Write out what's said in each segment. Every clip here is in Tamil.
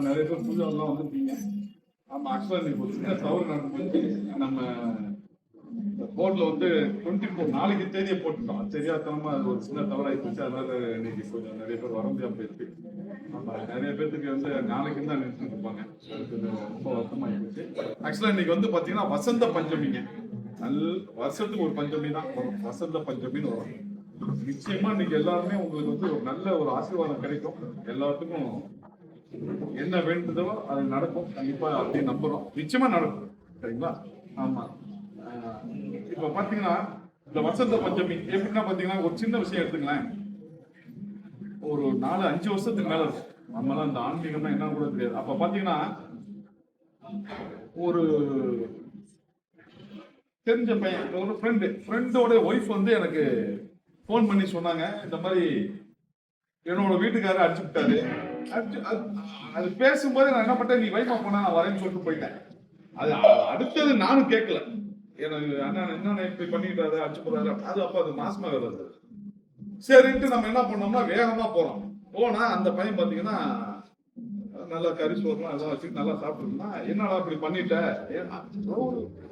நிறைய பேர் பூஜாவெல்லாம் வந்திருப்பீங்க ஆமா ஆக்சுவலா இன்னைக்கு ஒரு சின்ன தவறு நடந்து நம்ம போர்ட்ல வந்து டுவெண்ட்டி ஃபோர் நாளைக்கு தேதியை போட்டுட்டோம். தெரியாதனமா அது ஒரு சின்ன தவறாகி போச்சு. அதனால இன்னைக்கு கொஞ்சம் நிறைய பேர் வர முடியாமல் போயிருக்கு. நம்ம நிறைய பேர்த்துக்கு வந்து நாளைக்கு தான் நினைச்சுட்டு இருப்பாங்க ரொம்ப வருத்தமாக இருந்துச்சு. ஆக்சுவலா இன்னைக்கு வந்து பாத்தீங்கன்னா வசந்த பஞ்சமிங்க. நல் வருஷத்துக்கு ஒரு பஞ்சமி தான் வரும். வசந்த பஞ்சமின்னு வரும். நிச்சயமா இன்னைக்கு எல்லாருமே உங்களுக்கு வந்து ஒரு நல்ல ஒரு ஆசீர்வாதம் கிடைக்கும். எல்லாத்துக்கும் என்ன வேண்டுதோ அது நடக்கும். கண்டிப்பா அப்படின்னு நம்புறோம். நிச்சயமா நடக்கும். சரிங்களா? ஆமா. இப்ப பாத்தீங்கன்னா இந்த வசந்த பஞ்சமி எப்படின்னா பாத்தீங்கன்னா ஒரு சின்ன விஷயம் எடுத்துங்களேன். ஒரு நாலு அஞ்சு வருஷத்துக்கு மேல இருக்கும். நம்மளாம் இந்த ஆன்மீகம்னா என்ன கூட தெரியாது. அப்ப பாத்தீங்கன்னா ஒரு தெரிஞ்ச பையன் ஒரு ஃப்ரெண்டு ஃப்ரெண்டோட ஒய்ஃப் வந்து எனக்கு ஃபோன் பண்ணி சொன்னாங்க. இந்த மாதிரி என்னோட வீட்டுக்காரர் அடிச்சு விட்டாரு அது- அது பேசும்போது நான் என்ன பண்ணேன் நீ வைமா போனா நான் வரேன்னு சொல்லிட்டு போயிட்டேன். அது அடுத்தது நானும் கேட்கல. எனக்கு அண்ணா என்ன இப்படி பண்ணிட்டாரு அடிச்சு போறாரு? அது அப்ப அது மாசமா வருது சரின்ட்டு நம்ம என்ன பண்ணோம்னா வேகமா போறோம். போனா அந்த பையன் பாத்தீங்கன்னா நல்லா கறி சோறுலாம் எல்லாம் வச்சுட்டு நல்லா சாப்பிட்டுருந்தா என்னடா இப்படி பண்ணிட்ட?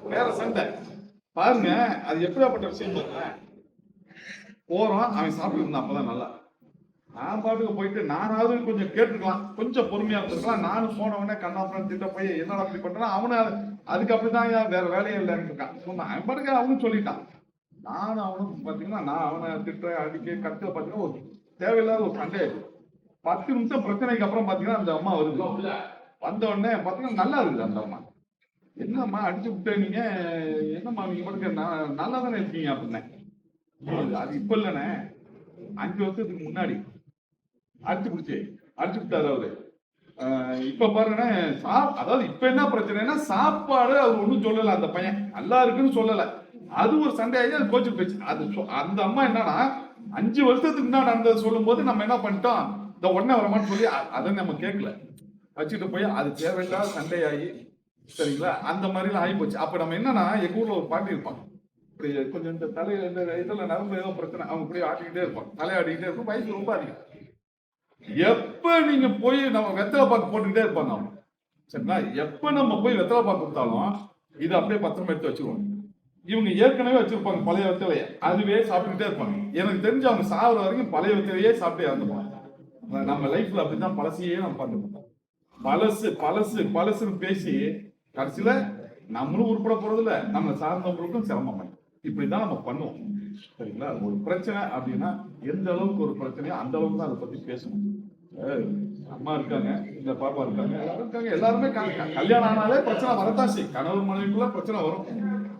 வேற சண்டை. பாருங்க அது எப்படியாப்பட்ட விஷயம் பாருங்க போறோம் அவன் சாப்பிட்டு இருந்தான் அப்பதான் நல்லா. நான் பாட்டுக்கு போயிட்டு நானாவது கொஞ்சம் கேட்டுக்கலாம் கொஞ்சம் பொறுமையா இருந்திருக்கலாம். நானும் போன உடனே திட்ட போய் என்னடா அப்படி பண்றேன் அவனு அதுக்கு அப்படிதான் ஏன் வேற வேலையே இல்லைன்னு இருக்கான். சொன்னான் அவன் பாட்டுக்கு அவனும் சொல்லிட்டான். நானும் அவனும் பாத்தீங்கன்னா நான் அவனை திட்ட அடிக்க கத்து பாத்தீங்கன்னா ஒரு தேவையில்லாத ஒரு சண்டே பத்து நிமிஷம் பிரச்சனைக்கு அப்புறம் பாத்தீங்கன்னா அந்த அம்மா வருது. வந்த உடனே பாத்தீங்கன்னா நல்லா இருக்குது அந்த அம்மா. என்னம்மா அடிச்சு விட்ட நீங்க என்னம்மா நீங்க பாட்டுக்கு நல்லா தானே இருக்கீங்க அப்படின்னு அது- அது இப்ப இல்லைண்ணே. அஞ்சு வருஷத்துக்கு முன்னாடி. அடிச்சு பிடிச்சி அடிச்சு விட்டாரு அவரு இப்ப பாருங்கன்னா சா அதாவது இப்ப என்ன பிரச்சனைனா சாப்பாடு அவர் ஒன்றும் சொல்லல அந்த பையன். நல்லா இருக்குன்னு சொல்லல. அது ஒரு சண்டை ஆகி அது கோச்சு போச்சு அது அந்த அம்மா என்னன்னா அஞ்சு வருஷத்துக்கு முன்னாடி நடந்தது சொல்லும் போது நம்ம என்ன பண்ணிட்டோம் இந்த உடனே வரமான்னு சொல்லி அதை நம்ம கேட்கல. வச்சுட்டு போய் அது தேவையில்லாத சண்டையாகி சரிங்களா? அந்த மாதிரிலாம் ஆகி போச்சு அப்ப நம்ம என்னன்னா எங்க ஊர்ல ஒரு பாட்டி இருப்பான் இப்படி கொஞ்சம் இந்த தலையில இந்த இதில் நரம்பு ஏதோ பிரச்சனை அவங்க இப்படி ஆட்டிக்கிட்டே இருப்பான் தலையாடிக்கிட்டே இருக்கும் வயசு ரொம்ப அதிகம். எப்ப நீங்க போய் நம்ம வெத்தலை பாக்கு போட்டுக்கிட்டே இருப்பாங்க அவங்க? சரிங்களா? எப்ப நம்ம போய் வெத்தலை பாக்கு கொடுத்தாலும் இது அப்படியே பத்திரமா எடுத்து வச்சிருவாங்க. இவங்க ஏற்கனவே வச்சிருப்பாங்க பழைய வெத்தலையை. அதுவே சாப்பிட்டுக்கிட்டே இருப்பாங்க. எனக்கு தெரிஞ்சு அவங்க சாகுற வரைக்கும் பழைய வெத்தலையே சாப்பிட்டே இறந்துப்பாங்க நம்ம லைஃப்ல அப்படிதான் பழசையே நம்ம பார்த்துருப்போம் பழசு பழசு பழசுன்னு பேசி கடைசியில நம்மளும் உருப்பட போறதில்ல. நம்ம சார்ந்தவங்களுக்கும் சிரமம். இப்படிதான் நம்ம பண்ணுவோம். சரிங்களா? ஒரு பிரச்சனை அப்படின்னா எந்த அளவுக்கு ஒரு பிரச்சனையோ அந்த அளவுக்கு தான் அதை பத்தி பேசணும். அம்மா இருக்காங்க இந்த பாப்பா இருக்காங்க எல்லாரும் இருக்காங்க. எல்லாருமே க- கல்யாணம் ஆனாலே பிரச்சனை வரத்தான் கணவர் மனைவிக்குள்ள பிரச்சனை வரும்.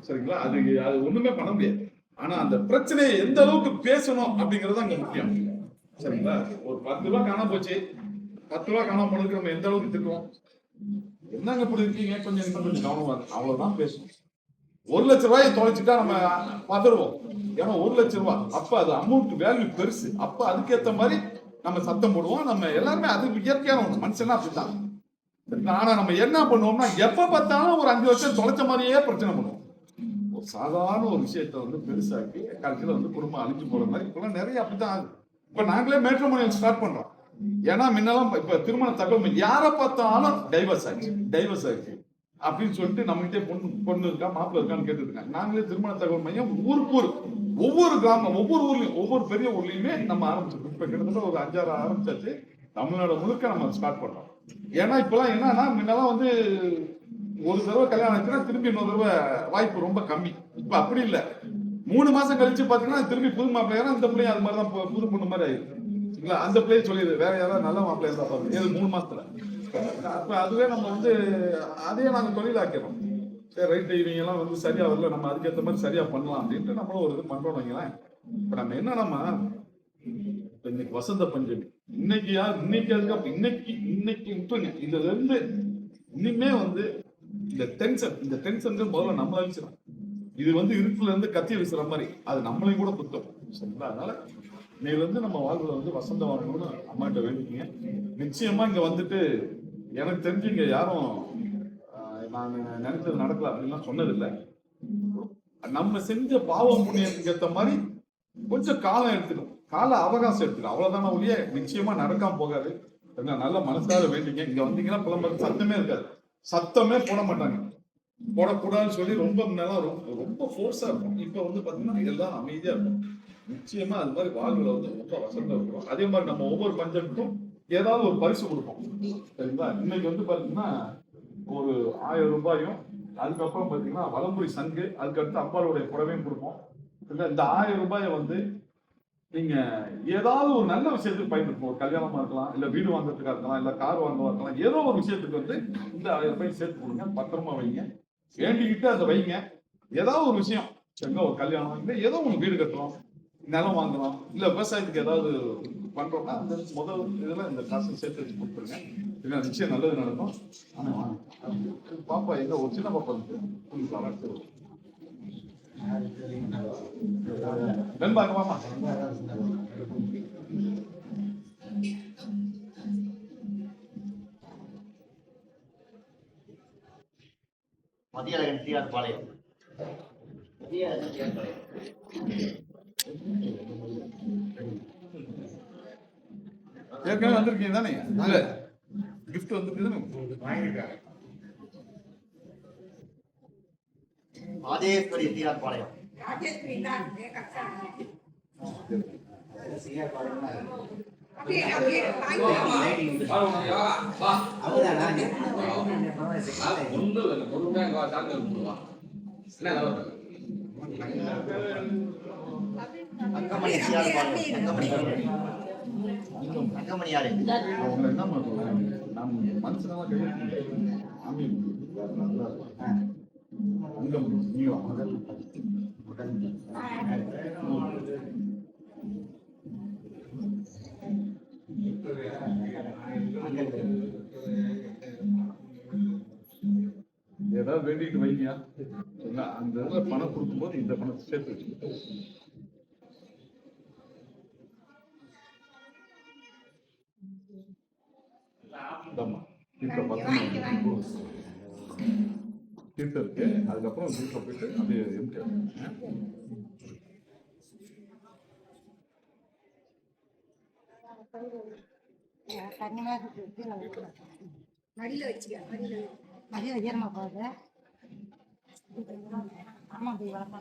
சரிங்களா? அது அது ஒண்ணுமே பண்ண முடியாது. ஆனா அந்த பிரச்சனையை எந்த அளவுக்கு பேசணும் அப்படிங்கறது அங்க முக்கியம். சரிங்களா? ஒரு பத்து ரூபா காணாம போச்சு. பத்து ரூபா காணாம போனதுக்கு நம்ம எந்த அளவுக்கு திட்டுவோம் என்னங்க இப்படி இருக்கீங்க? கொஞ்சம் இன்னும் கொஞ்சம் கவனமா இருக்கு அவ்வளவுதான் பேசணும். ஒரு லட்ச ரூபாயை தொலைச்சிட்டா நம்ம பதறுவோம். ஏன்னா ஒரு லட்ச ரூபாய் அப்ப அது அமௌண்ட் வேல்யூ பெருசு. அப்ப அதுக்கேத்த மாதிரி நம்ம சத்தம் போடுவோம். நம்ம எல்லாருமே அது இயற்கையான ஒண்ணு. மனுஷனா அப்படித்தான். ஆனா நம்ம என்ன பண்ணுவோம்னா எப்ப பார்த்தாலும் ஒரு அஞ்சு வருஷம் தொலைச்ச மாதிரியே பிரச்சனை பண்ணுவோம். ஒரு சாதாரண ஒரு விஷயத்த வந்து பெருசாக்கி கடைசியில் வந்து குடும்பம் அழிஞ்சு போற மாதிரி. இப்பெல்லாம் நிறைய அப்படித்தான் ஆகுது. இப்ப நாங்களே மேட்ரமோனியல் ஸ்டார்ட் பண்றோம். ஏன்னா முன்னெல்லாம் இப்ப திருமண தகவல் யாரை பார்த்தாலும் டைவர்ஸ் ஆச்சு. டைவர்ஸ் ஆச்சு. அப்படின்னு சொல்லிட்டு நம்மகிட்டே பொண்ணு பொண்ணு இருக்கா மாப்பிள்ள இருக்கான்னு கேட்டுருக்காங்க நாங்களே திருமண தகவல் மையம் ஊருக்கு ஊர் ஒவ்வொரு கிராமம் ஒவ்வொரு ஊர்லயும் ஒவ்வொரு பெரிய ஊர்லயுமே நம்ம ஆரம்பிச்சிருக்கோம். இப்ப கிட்டத்தட்ட ஒரு அஞ்சாறு ஆரம்பிச்சாச்சு. தமிழ்நாடு முழுக்க நம்ம ஸ்டார்ட் பண்றோம். ஏன்னா இப்பெல்லாம் என்னன்னா முன்னெல்லாம் வந்து ஒரு தடவை கல்யாணம் ஆச்சுன்னா திரும்பி இன்னொரு தடவை வாய்ப்பு ரொம்ப கம்மி. இப்ப அப்படி இல்லை. மூணு மாசம் கழிச்சு பாத்தீங்கன்னா திரும்பி புது மாப்பிள்ளையா அந்த பிள்ளையும் அது மாதிரி தான் புது பொண்ணு மாதிரி ஆயிடுது. இல்ல அந்த பிள்ளையே சொல்லிடுது. வேற யாராவது நல்ல மாப்பிள்ளையா இருந்தா பாருங்க. ஏழு மூணு மாசத்துல? அப்போ அதுவே நம்ம வந்து அதையே நாங்கள் தொழிலாக்கிறோம் சரி ரைட் இவங்கெல்லாம் வந்து சரியா வரல நம்ம அதுக்கேற்ற மாதிரி சரியா பண்ணலாம் அப்படின்ட்டு நம்மளும் ஒரு இது பண்றோம் வைங்களேன். இப்போ நம்ம என்ன நம்ம இன்னைக்கு வசந்த பஞ்சமி. இன்னைக்கு யார் இன்னைக்கு அதுக்கு இன்னைக்கு இன்னைக்கு விட்டுருங்க இதுல இருந்து இனிமே வந்து இந்த டென்ஷன் இந்த டென்ஷன் முதல்ல நம்மள அழிச்சிடும் இது வந்து இருட்டுல இருந்து கத்தி வீசுற மாதிரி. அது நம்மளையும் கூட குத்தம். சரிங்களா? அதனால இன்னையில வந்து நம்ம வாழ்வுல வந்து வசந்த வரணும்னு அம்மாட்ட வேண்டிங்க நிச்சயமா இங்க வந்துட்டு எனக்கு தெரிஞ்சுங்க யாரும் நான் நினைச்சது நடக்கல அப்படின்லாம் சொன்னதில்லை. நம்ம செஞ்ச பாவ புண்ணியத்துக்கு ஏத்த மாதிரி கொஞ்சம் காலம் எடுத்துக்கணும். கால அவகாசம் எடுத்துக்கணும். அவ்வளவுதான ஒழிய நிச்சயமா நடக்காம போகாது. என்ன நல்ல மனசார வேண்டிங்க. இங்க வந்தீங்கன்னா புலம்புறது சத்தமே இருக்காது. சத்தமே போட மாட்டாங்க. போடக்கூடாதுன்னு சொல்லி ரொம்ப நல்லா ரொம்ப ரொம்ப ஃபோர்ஸா இருக்கும். இப்ப வந்து பாத்தீங்கன்னா எல்லாம் அமைதியா இருக்கும். நிச்சயமா அது மாதிரி வாழ்வுல வந்து ரொம்ப வசந்தா இருக்கும். அதே மாதிரி நம்ம ஒவ்வொரு பஞ்சத்துக்கும் ஏதாவது ஒரு பரிசு கொடுப்போம். சரிங்களா? இன்னைக்கு வந்து பாத்தீங்கன்னா ஒரு ஆயிரம் ரூபாயும் அதுக்கப்புறம் பாத்தீங்கன்னா வலம்புரி சங்கு அதுக்கடுத்து அம்பாளுடைய புடவையும் கொடுப்போம். இல்லை இந்த ஆயிரம் ரூபாயை வந்து நீங்க ஏதாவது ஒரு நல்ல விஷயத்துக்கு பயன்படுத்தும் ஒரு கல்யாணமா இருக்கலாம் இல்ல வீடு வாங்குறதுக்கா இருக்கலாம் இல்ல கார் வாங்குவா இருக்கலாம் ஏதோ ஒரு விஷயத்துக்கு வந்து இந்த ஆயிரம் ரூபாய் சேர்த்து கொடுங்க பத்திரமா வைங்க. வேண்டிக்கிட்டு அதை வைங்க. ஏதாவது ஒரு விஷயம். சரிங்களா ஒரு கல்யாணம் இல்லை ஏதோ ஒன்று வீடு கட்டுறோம் நிலம் வாங்குறோம் இல்ல விவசாயத்துக்கு ஏதாவது பண்றோம்னா அந்த முதல் இதுல இந்த காசு சேர்த்து வச்சு கொடுத்துருங்க. இல்லை நிச்சயம் நல்லது நடக்கும். ஆனா பாப்பா எங்க ஒரு சின்ன பாப்பா இருக்கு. உங்களுக்கு வளர்த்து நண்பாங்க மாமா மதியழகன் டிஆர் பாளையம். மதியழகன் டிஆர் பாளையம். ஏற்கனவே வந்திருக்கீங்க தானே? இல்ல. கிஃப்ட் வந்திருக்கு தானே மாதேஸ்வரி டிஆர் பாளையம் டிஆர் பாளையம் அப்படியே அப்படியே வாங்கி அங்கமணி டிஆர் அவங்க என்ன பண்ணுறாங்க நம்ம மனுஷனெல்லாம் நல்லா ஏதாவது வேண்டிட்டு வைங்க. அந்த பணம் கொடுக்கும்போது இந்த பணத்தை சேர்த்து வச்சுக்கோ வீட்டுல வச்சுக்கோ. தீர்த்தம் இருக்கு அதுக்கப்புறம் வீட்டில் போயிட்டு அப்படியே எம்டி மடியில வச்சுக்க மடியில மதியம் உயரமா போகுது ஆமா போய் வளர்ப்பாங்க